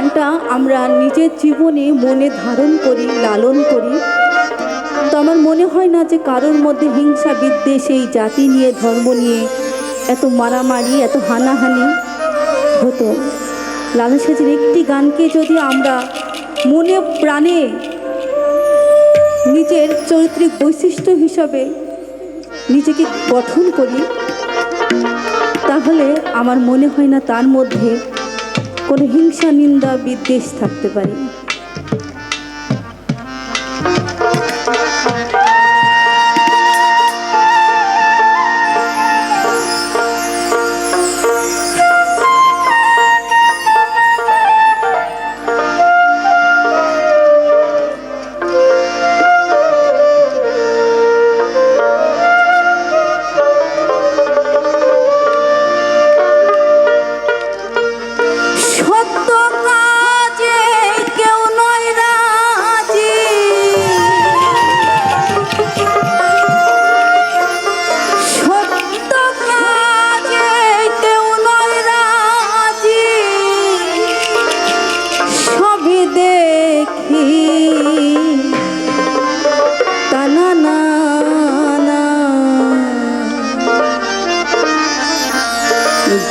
গানটা আমরা নিজের জীবনে মনে ধারণ করি, লালন করি। তো আমার মনে হয় না যে কারোর মধ্যে হিংসা বিদ্বেষ এই জাতি নিয়ে, ধর্ম নিয়ে এত মারামারি, এত হানাহানি হতো। লালন সাজির একটি গানকে যদি আমরা মনে প্রাণে নিজের চরিত্রিক বৈশিষ্ট্য হিসাবে নিজেকে গঠন করি, তাহলে আমার মনে হয় না তার মধ্যে কোনো হিংসা নিন্দা বিদ্বেষ থাকতে পারে।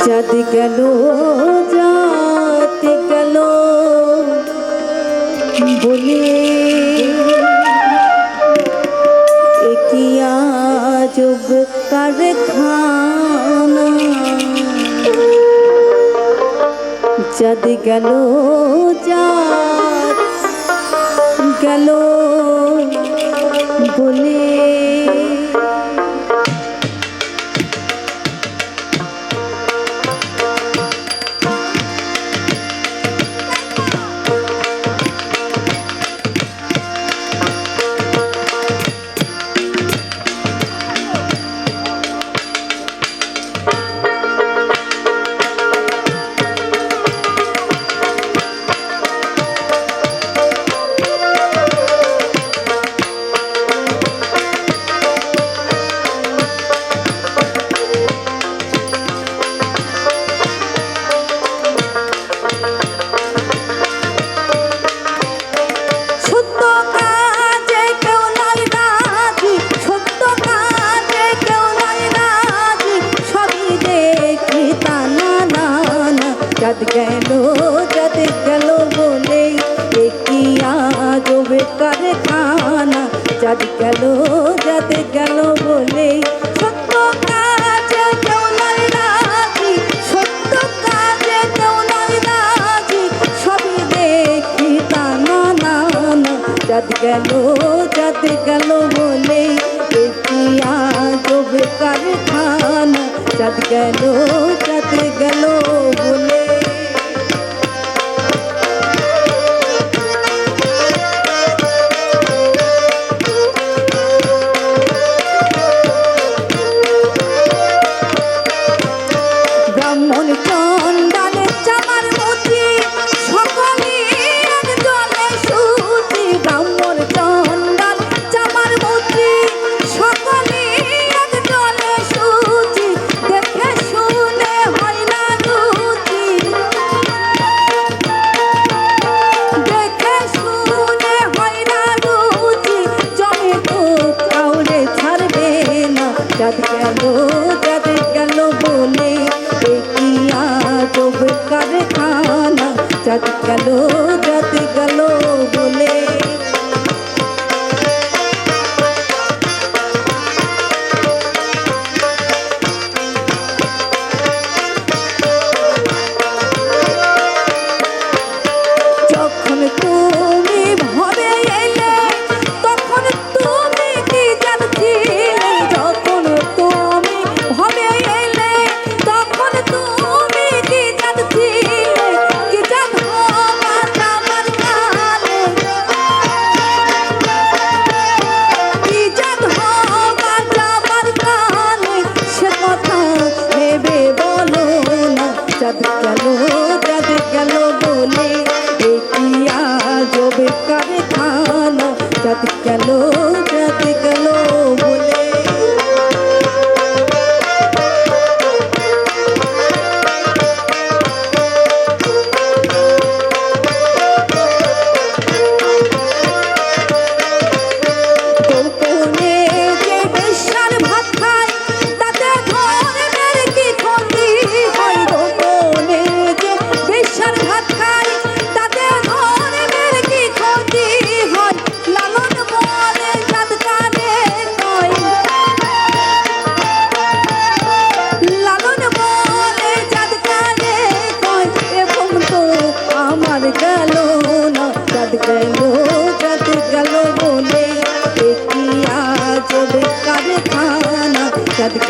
জাতি গেল জাতি গেল। বলি একিয়া যোগ কারখানা? চাঁদ গেল জাত গেল যাদ গেল বলে একই আজবে কারখানা যাদ গেল যাদ গেল বলে সত্য কাজে কেউ নয় রাজি, সত্য কাজে কেউ নয় রাজি, সবই দেখি তা না না যাদ গেল যাদ গেল বলে দেখি আজবে কারখানা যাদ গেল যাদ গেল বলে কারখানা যাদ গেল